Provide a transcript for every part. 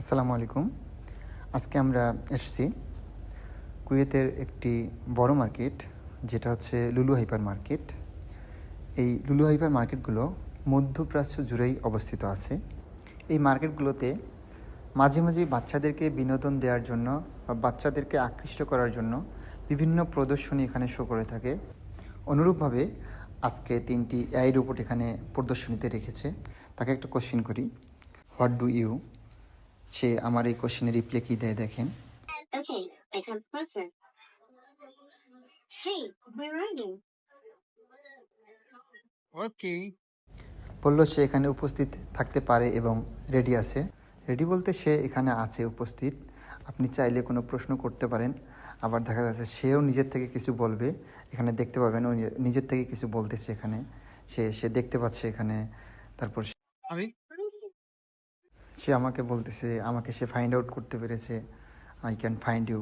আসসালামু আলাইকুম। আজকে আমরা এসছি কুয়েতের একটি বড় মার্কেট, যেটা হচ্ছে লুলু হাইপার মার্কেট। এই লুলু হাইপার মার্কেটগুলো মধ্যপ্রাচ্য জুড়েই অবস্থিত আছে। এই মার্কেটগুলোতে মাঝে মাঝে বাচ্চাদেরকে বিনোদন দেওয়ার জন্য বা বাচ্চাদেরকে আকৃষ্ট করার জন্য বিভিন্ন প্রদর্শনী এখানে শো করে থাকে। অনুরূপভাবে আজকে তিনটি এআই রোবট এখানে প্রদর্শনীতে রেখেছে। তাকে একটা কোশ্চেন করি হোয়াট ডু ইউ সে আমার এই কোশ্চেনের রিপ্লে কী দেয় দেখেন। Okay, I come closer. Hey, where are you? ওকে বলল সে এখানে উপস্থিত থাকতে পারে এবং রেডি আছে। রেডি বলতে সে এখানে আছে উপস্থিত। আপনি চাইলে কোনো প্রশ্ন করতে পারেন। আবার দেখা যাচ্ছে সেও নিজের থেকে কিছু বলবে। এখানে দেখতে পাবেন ও নিজে- নিজের থেকে কিছু বলতেছে এখানে। সে সে দেখতে পাচ্ছে এখানে। তারপর সে- আমি সে আমাকে বলতেছে আমাকে সে ফাইন্ড আউট করতে পেরেছে আই ক্যান ফাইন্ড ইউ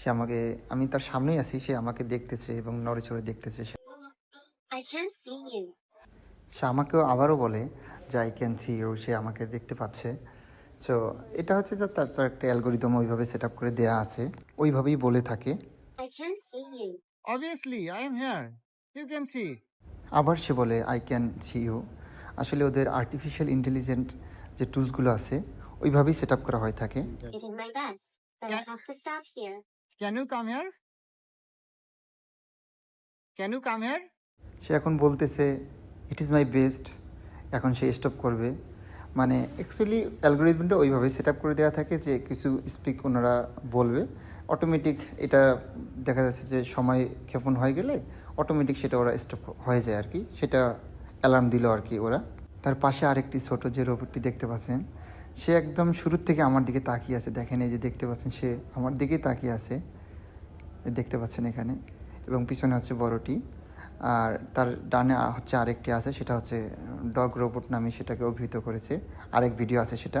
সে আমাকে আমি তার সামনেই আছি সে আমাকে দেখতেছে এবং নড়ে চড়ে দেখতেছে সে. সে আমাকেও আবারও বলে যে আই ক্যান সি ইউ সে আমাকে দেখতে পাচ্ছে। তো এটা হচ্ছে যে তার একটা অ্যালগোরিদম ওইভাবে সেট আপ করে দেয়া আছে ওইভাবেই বলে থাকে. Obviously I am here you can see আবার সে বলে আই ক্যান সি ইউ আসলে ওদের আর্টিফিশিয়াল ইন্টেলিজেন্ট যে টুলসগুলো আছে ওইভাবেই সেট আপ করা হয়ে থাকে। সে এখন বলতেছে ইট ইজ মাই বেস্ট এখন সে স্টপ করবে। মানে অ্যাকচুয়ালি অ্যালগোরিদমটা ওইভাবে সেট আপ করে দেওয়া থাকে যে কিছু স্পিক ওনারা বলবে। অটোমেটিক এটা দেখা যাচ্ছে যে সময় ক্ষেপণ হয়ে গেলে অটোমেটিক সেটা ওরা স্টপ হয়ে যায় আর কি সেটা অ্যালার্ম দিল আর কি ওরা। তার পাশে আরেকটি ছোট যে রোবটটি দেখতে পাচ্ছেন, সে একদম শুরুর থেকে আমার দিকে তাকিয়ে আছে। দেখেন এই যে দেখতে পাচ্ছেন, সে আমার দিকে তাকিয়ে আছে। দেখতে পাচ্ছেন এখানে। এবং পিছনে হচ্ছে বড়টি। আর তার ডানে হচ্ছে আরেকটি আছে, সেটা হচ্ছে ডগ রোবট নামে সেটাকে অভিহিত করেছে। আরেক ভিডিও আছে সেটা।